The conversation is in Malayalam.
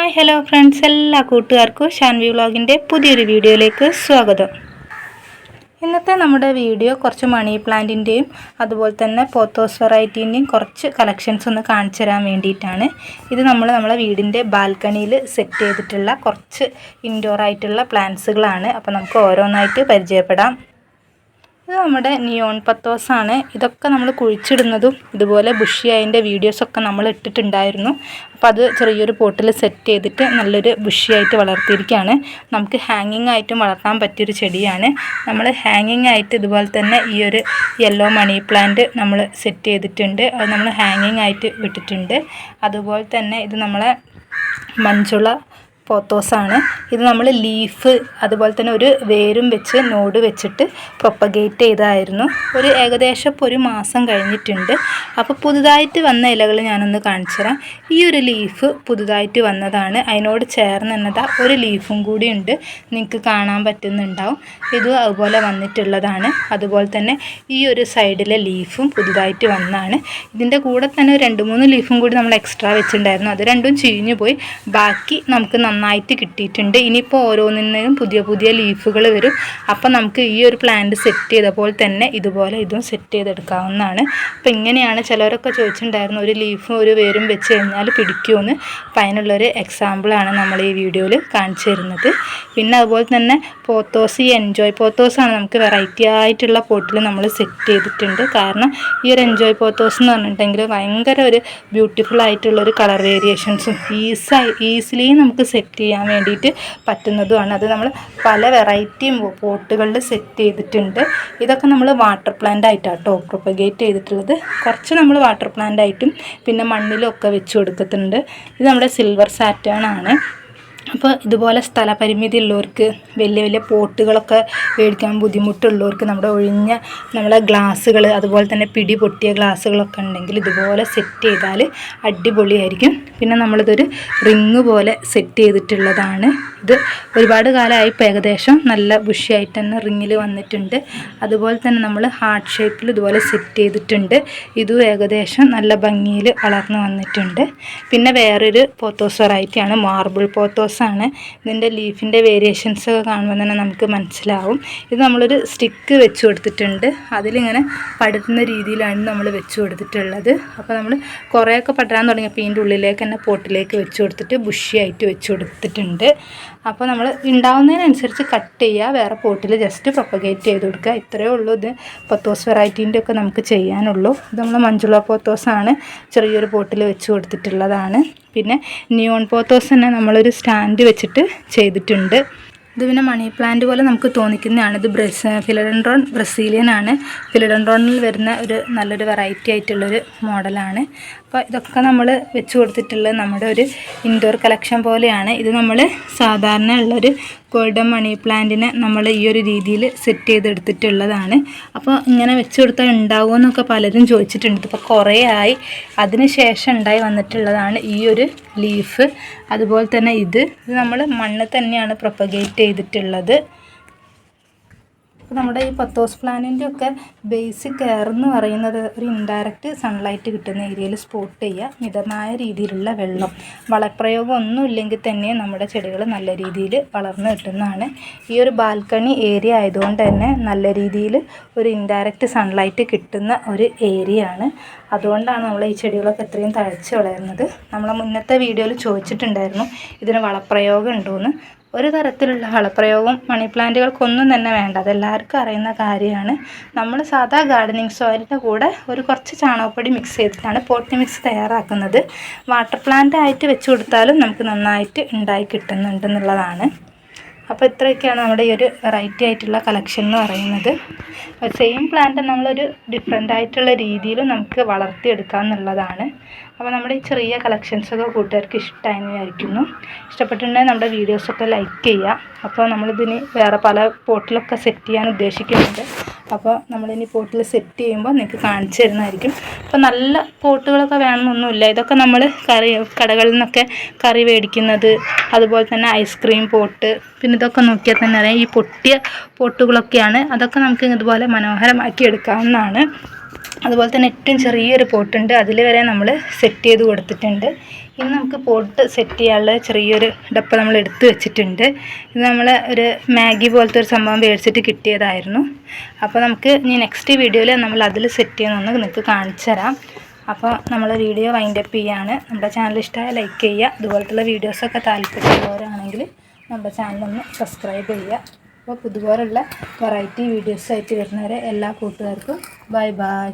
ഹായ് ഹലോ ഫ്രണ്ട്സ് എല്ലാ കൂട്ടുകാർക്കും ഷാൻവി വ്ളോഗിന്റെ പുതിയൊരു വീഡിയോയിലേക്ക് സ്വാഗതം. ഇന്നത്തെ നമ്മുടെ വീഡിയോ കുറച്ച് മണി പ്ലാന്റിന്റെയും അതുപോലെ തന്നെ പോത്തോസ് വെറൈറ്റീന്റെയും കുറച്ച് കളക്ഷൻസ് ഒന്ന് കാണിച്ചു തരാൻ വേണ്ടിയിട്ടാണ്. ഇത് നമ്മൾ നമ്മളെ വീടിന്റെ ബാൽക്കണിയിൽ സെറ്റ് ചെയ്തിട്ടുള്ള കുറച്ച് ഇൻഡോർ ആയിട്ടുള്ള പ്ലാന്റ്സുകളാണ് അപ്പോൾ നമുക്ക് ഓരോന്നായിട്ട് പരിചയപ്പെടാം. ഇത് നമ്മുടെ നിയോൺ പത്തോസാണ് ഇതൊക്കെ നമ്മൾ കുഴിച്ചിടുന്നതും ഇതുപോലെ ബുഷി അതിന്റെ വീഡിയോസൊക്കെ നമ്മൾ ഇട്ടിട്ടുണ്ടായിരുന്നു. അപ്പോൾ അത് ചെറിയൊരു പോട്ടിൽ സെറ്റ് ചെയ്തിട്ട് നല്ലൊരു ബുഷിയായിട്ട് വളർത്തിയിരിക്കുകയാണ് നമുക്ക് ഹാങ്ങിങ് ആയിട്ടും വളർത്താൻ പറ്റിയൊരു ചെടിയാണ്. നമ്മൾ ഹാങ്ങിങ് ആയിട്ട് ഇതുപോലെ തന്നെ ഈ ഒരു യെല്ലോ മണി പ്ലാന്റ് നമ്മൾ സെറ്റ് ചെയ്തിട്ടുണ്ട്. അത് നമ്മൾ ഹാങ്ങിങ് ആയിട്ട് വിട്ടിട്ടുണ്ട്. അതുപോലെ തന്നെ ഇത് നമ്മളെ മഞ്ചുള പോത്തോസാണ് ഇത് നമ്മൾ ലീഫ് അതുപോലെ തന്നെ ഒരു വേരും വെച്ച് നോട് വെച്ചിട്ട് പ്രൊപ്പഗേറ്റ് ചെയ്തായിരുന്നു. ഒരു ഏകദേശം ഇപ്പോൾ ഒരു മാസം കഴിഞ്ഞിട്ടുണ്ട്. അപ്പോൾ പുതുതായിട്ട് വന്ന ഇലകൾ ഞാനൊന്ന് കാണിച്ചു തരാം ഈ ഒരു ലീഫ് പുതുതായിട്ട് വന്നതാണ്. അതിനോട് ചേർന്ന് എന്നതാ ഒരു ലീഫും കൂടി ഉണ്ട്. നിങ്ങൾക്ക് കാണാൻ പറ്റുന്നുണ്ടാവും. ഇത് അതുപോലെ വന്നിട്ടുള്ളതാണ്. അതുപോലെ തന്നെ ഈ ഒരു സൈഡിലെ ലീഫും പുതുതായിട്ട് വന്നതാണ്. ഇതിന്റെ കൂടെ തന്നെ രണ്ട് മൂന്ന് ലീഫും കൂടി നമ്മൾ എക്സ്ട്രാ വെച്ചിട്ടുണ്ടായിരുന്നു. അത് രണ്ടും ചീഞ്ഞു പോയി ബാക്കി നമുക്ക് നന്നായിട്ട് കിട്ടിയിട്ടുണ്ട്. ഇനിയിപ്പോൾ ഓരോന്നിനും പുതിയ പുതിയ ലീഫുകൾ വരും. അപ്പം നമുക്ക് ഈ ഒരു പ്ലാന്റ് സെറ്റ് ചെയ്തപ്പോൾ തന്നെ ഇതുപോലെ ഇതും സെറ്റ് ചെയ്തെടുക്കാവുന്നതാണ്. അപ്പോൾ ഇങ്ങനെയാണ് ചിലരൊക്കെ ചോദിച്ചിട്ടുണ്ടായിരുന്നു ഒരു ലീഫും ഒരു വേരും വെച്ച് കഴിഞ്ഞാൽ പിടിക്കുമെന്ന്. അപ്പം അതിനുള്ളൊരു എക്സാമ്പിളാണ് നമ്മൾ ഈ വീഡിയോയിൽ കാണിച്ചു തരുന്നത്. പിന്നെ അതുപോലെ തന്നെ പോത്തോസ് ഈ എൻജോയ് പോത്തോസാണ് നമുക്ക് വെറൈറ്റി ആയിട്ടുള്ള പോട്ടിൽ നമ്മൾ സെറ്റ് ചെയ്തിട്ടുണ്ട്. കാരണം ഈ ഒരു എൻജോയ് പോത്തോസ് എന്ന് പറഞ്ഞിട്ടുണ്ടെങ്കിൽ ഭയങ്കര ഒരു ബ്യൂട്ടിഫുൾ ആയിട്ടുള്ള ഒരു കളർ വേരിയേഷൻസും ഈസായി ഈസിലി നമുക്ക് സെറ്റ് ചെയ്യാൻ വേണ്ടിയിട്ട് പറ്റുന്നതുമാണ്. അത് നമ്മൾ പല വെറൈറ്റി പോട്ടുകളിൽ സെറ്റ് ചെയ്തിട്ടുണ്ട്. ഇതൊക്കെ നമ്മൾ വാട്ടർ പ്ലാന്റ് ആയിട്ടാണ് കേട്ടോ പ്രൊപ്പഗേറ്റ് ചെയ്തിട്ടുള്ളത്. കുറച്ച് നമ്മൾ വാട്ടർ പ്ലാന്റ് ആയിട്ടും പിന്നെ മണ്ണിലും ഒക്കെ വെച്ച് കൊടുക്കുന്നുണ്ട് ഇത് നമ്മുടെ സിൽവർ സാറ്റേൺ ആണ് അപ്പോൾ ഇതുപോലെ സ്ഥലപരിമിതി ഉള്ളവർക്ക് വലിയ വലിയ പോട്ടുകളൊക്കെ മേടിക്കാൻ ബുദ്ധിമുട്ടുള്ളവർക്ക് നമ്മുടെ ഒഴിഞ്ഞ നമ്മളെ ഗ്ലാസ്സുകൾ അതുപോലെ തന്നെ പിടി പൊട്ടിയ ഗ്ലാസ്സുകളൊക്കെ ഉണ്ടെങ്കിൽ ഇതുപോലെ സെറ്റ് ചെയ്താൽ അടിപൊളിയായിരിക്കും. പിന്നെ നമ്മളിതൊരു റിങ് പോലെ സെറ്റ് ചെയ്തിട്ടുള്ളതാണ്. ഇത് ഒരുപാട് കാലമായി ഇപ്പോൾ ഏകദേശം നല്ല ബുഷിയായിട്ട് തന്നെ റിങ്ങിൽ വന്നിട്ടുണ്ട്. അതുപോലെ തന്നെ നമ്മൾ ഹാർട്ട് ഷേപ്പിൽ ഇതുപോലെ സെറ്റ് ചെയ്തിട്ടുണ്ട്. ഇതും ഏകദേശം നല്ല ഭംഗിയിൽ വളർന്നു വന്നിട്ടുണ്ട്. പിന്നെ വേറൊരു പോത്തോസ് വെറൈറ്റിയാണ് മാർബിൾ പോത്തോസാണ് ഇതിന്റെ ലീഫിന്റെ വേരിയേഷൻസ് ഒക്കെ കാണുമ്പോൾ തന്നെ നമുക്ക് മനസ്സിലാവും. ഇത് നമ്മളൊരു സ്റ്റിക്ക് വെച്ച് കൊടുത്തിട്ടുണ്ട്. അതിലിങ്ങനെ പടരുന്ന രീതിയിലാണ് നമ്മൾ വെച്ച് കൊടുത്തിട്ടുള്ളത്. അപ്പോൾ നമ്മൾ കുറേയൊക്കെ പടരാൻ തുടങ്ങിയപ്പോൾ ഇതിന്റെ ഉള്ളിലേക്ക് തന്നെ പോട്ടിലേക്ക് വെച്ച് കൊടുത്തിട്ട് ബുഷിയായിട്ട് വെച്ച് കൊടുത്തിട്ടുണ്ട്. അപ്പോൾ നമ്മൾ ഉണ്ടാവുന്നതിനനുസരിച്ച് കട്ട് ചെയ്യുക വേറെ പോട്ടിൽ ജസ്റ്റ് പ്രൊപ്പഗേറ്റ് ചെയ്ത് കൊടുക്കുക. ഇത്രയേ ഉള്ളൂ. ഇത് പത്തോസ് വെറൈറ്റീന്റെ ഒക്കെ നമുക്ക് ചെയ്യാനുള്ളൂ. ഇത് നമ്മൾ മഞ്ജുള പോത്തോസാണ് ചെറിയൊരു പോട്ടിൽ വെച്ച് കൊടുത്തിട്ടുള്ളതാണ്. പിന്നെ നിയോൺ പോത്തോസ് തന്നെ നമ്മളൊരു സ്റ്റാൻഡ് വെച്ചിട്ട് ചെയ്തിട്ടുണ്ട്. ഇത് പിന്നെ മണി പ്ലാന്റ് പോലെ നമുക്ക് തോന്നിക്കുന്നതാണ്. ഇത് ബ്രസ് ഫിലഡൻഡ്രോൺ ബ്രസീലിയൻ ആണ്. ഫിലഡൻഡ്രോണിൽ വരുന്ന ഒരു നല്ലൊരു വെറൈറ്റി ആയിട്ടുള്ളൊരു മോഡലാണ് അപ്പോൾ ഇതൊക്കെ നമ്മൾ വെച്ച് കൊടുത്തിട്ടുള്ളത് നമ്മുടെ ഒരു ഇൻഡോർ കളക്ഷൻ പോലെയാണ്. ഇത് നമ്മൾ സാധാരണ ഉള്ളൊരു ഗോൾഡൻ മണി പ്ലാന്റിനെ നമ്മൾ ഈ ഒരു രീതിയിൽ സെറ്റ് ചെയ്തെടുത്തിട്ടുള്ളതാണ്. അപ്പോൾ ഇങ്ങനെ വെച്ച് കൊടുത്താൽ ഉണ്ടാവുമോ എന്നൊക്കെ പലരും ചോദിച്ചിട്ടുണ്ട്. ഇപ്പോൾ കുറേ ആയി. അതിന് ശേഷം ഉണ്ടായി വന്നിട്ടുള്ളതാണ് ഈ ഒരു ലീഫ് അതുപോലെ തന്നെ ഇത്. ഇത് നമ്മൾ മണ്ണ് തന്നെയാണ് പ്രൊപ്പഗേറ്റ് ചെയ്തിട്ടുള്ളത്. അപ്പോൾ നമ്മുടെ ഈ പത്തോസ് പ്ലാനിന്റെ ഒക്കെ ബേസിക് കെയർ എന്ന് പറയുന്നത് ഒരു ഇൻഡയറക്റ്റ് സൺലൈറ്റ് കിട്ടുന്ന ഏരിയയിൽ സ്പോട്ട് ചെയ്യുക. മിതമായ രീതിയിലുള്ള വെള്ളം. വളപ്രയോഗം ഒന്നും ഇല്ലെങ്കിൽ തന്നെ നമ്മുടെ ചെടികൾ നല്ല രീതിയിൽ വളർന്നു കിട്ടുന്നതാണ്. ഈ ഒരു ബാൽക്കണി ഏരിയ ആയതുകൊണ്ട് തന്നെ നല്ല രീതിയിൽ ഒരു ഇൻഡയറക്റ്റ് സൺലൈറ്റ് കിട്ടുന്ന ഒരു ഏരിയ ആണ്. അതുകൊണ്ടാണ് നമ്മൾ ഈ ചെടികളൊക്കെ ഇത്രയും തഴച്ച് വളരുന്നത്. നമ്മളെ മുന്നത്തെ വീഡിയോയിൽ ചോദിച്ചിട്ടുണ്ടായിരുന്നു ഇതിന് വളപ്രയോഗം ഉണ്ടോയെന്ന് ഒരു തരത്തിലുള്ള വളപ്രയോഗവും മണി പ്ലാന്റുകൾക്കൊന്നും തന്നെ വേണ്ട. അതെല്ലാവർക്കും അറിയുന്ന കാര്യമാണ്. നമ്മൾ സാധാ ഗാർഡനിങ് സോയിലിന്റെ കൂടെ ഒരു കുറച്ച് ചാണകപ്പൊടി മിക്സ് ചെയ്തിട്ടാണ് പോട്ടി മിക്സ് തയ്യാറാക്കുന്നത്. വാട്ടർ പ്ലാന്റ് ആയിട്ട് വെച്ച് കൊടുത്താലും നമുക്ക് നന്നായിട്ട് ഉണ്ടായി കിട്ടുന്നുണ്ടെന്നുള്ളതാണ് അപ്പോൾ ഇത്രയൊക്കെയാണ് നമ്മുടെ ഈ ഒരു വെറൈറ്റി ആയിട്ടുള്ള കളക്ഷൻ എന്ന് പറയുന്നത്. സെയിം പ്ലാന്റ് നമ്മളൊരു ഡിഫറെന്റ് ആയിട്ടുള്ള രീതിയിൽ നമുക്ക് വളർത്തിയെടുക്കാം എന്നുള്ളതാണ്. അപ്പോൾ നമ്മുടെ ഈ ചെറിയ കളക്ഷൻസൊക്കെ കൂട്ടുകാർക്ക് ഇഷ്ടമായി വിചാരിക്കുന്നു. ഇഷ്ടപ്പെട്ടിട്ടുണ്ടെങ്കിൽ നമ്മുടെ വീഡിയോസൊക്കെ ലൈക്ക് ചെയ്യുക. അപ്പോൾ നമ്മളിതിന് വേറെ പല പോട്ടിലൊക്കെ സെറ്റ് ചെയ്യാൻ ഉദ്ദേശിക്കുന്നുണ്ട്. അപ്പോൾ നമ്മളിനി പോട്ടിൽ സെറ്റ് ചെയ്യുമ്പോൾ നിങ്ങൾക്ക് കാണിച്ചു തരുന്നതായിരിക്കും. അപ്പോൾ നല്ല പോട്ടുകളൊക്കെ വേണമെന്നൊന്നുമില്ല. ഇതൊക്കെ നമ്മൾ കറി കടകളിൽ നിന്നൊക്കെ കറി മേടിക്കുന്നത് അതുപോലെ തന്നെ ഐസ്ക്രീം പോട്ട് പിന്നെ ഇതൊക്കെ നോക്കിയാൽ തന്നെ അറിയാം. ഈ പൊട്ടിയ പോട്ടുകളൊക്കെയാണ്. അതൊക്കെ നമുക്ക് ഇതുപോലെ മനോഹരമാക്കി എടുക്കാവുന്നതാണ്. അതുപോലെ തന്നെ ഏറ്റവും ചെറിയൊരു പോട്ടുണ്ട്. അതിൽ വരെ നമ്മൾ സെറ്റ് ചെയ്ത് കൊടുത്തിട്ടുണ്ട്. ഇന്ന് നമുക്ക് പോട്ട് സെറ്റ് ചെയ്യാനുള്ള ചെറിയൊരു ഡപ്പ നമ്മൾ എടുത്ത് വെച്ചിട്ടുണ്ട്. ഇത് നമ്മൾ ഒരു മാഗി പോലത്തെ ഒരു സംഭവം മേടിച്ചിട്ട് കിട്ടിയതായിരുന്നു. അപ്പോൾ നമുക്ക് ഇനി നെക്സ്റ്റ് വീഡിയോയിൽ നമ്മൾ അതിൽ സെറ്റ് ചെയ്യുന്നൊന്ന് നിങ്ങൾക്ക് കാണിച്ചു തരാം. അപ്പോൾ നമ്മൾ വീഡിയോ വൈൻഡ് അപ്പ് ചെയ്യാണ്. നമ്മുടെ ചാനൽ ഇഷ്ടമായ ലൈക്ക് ചെയ്യുക. ഇതുപോലത്തുള്ള വീഡിയോസൊക്കെ താല്പര്യമുള്ളവരാണെങ്കിൽ നമ്മുടെ ചാനലൊന്ന് സബ്സ്ക്രൈബ് ചെയ്യുക. അപ്പോൾ ഇതുപോലുള്ള വെറൈറ്റി വീഡിയോസായിട്ട് വരുന്നവരെ എല്ലാ കൂട്ടുകാർക്കും ബൈ ബൈ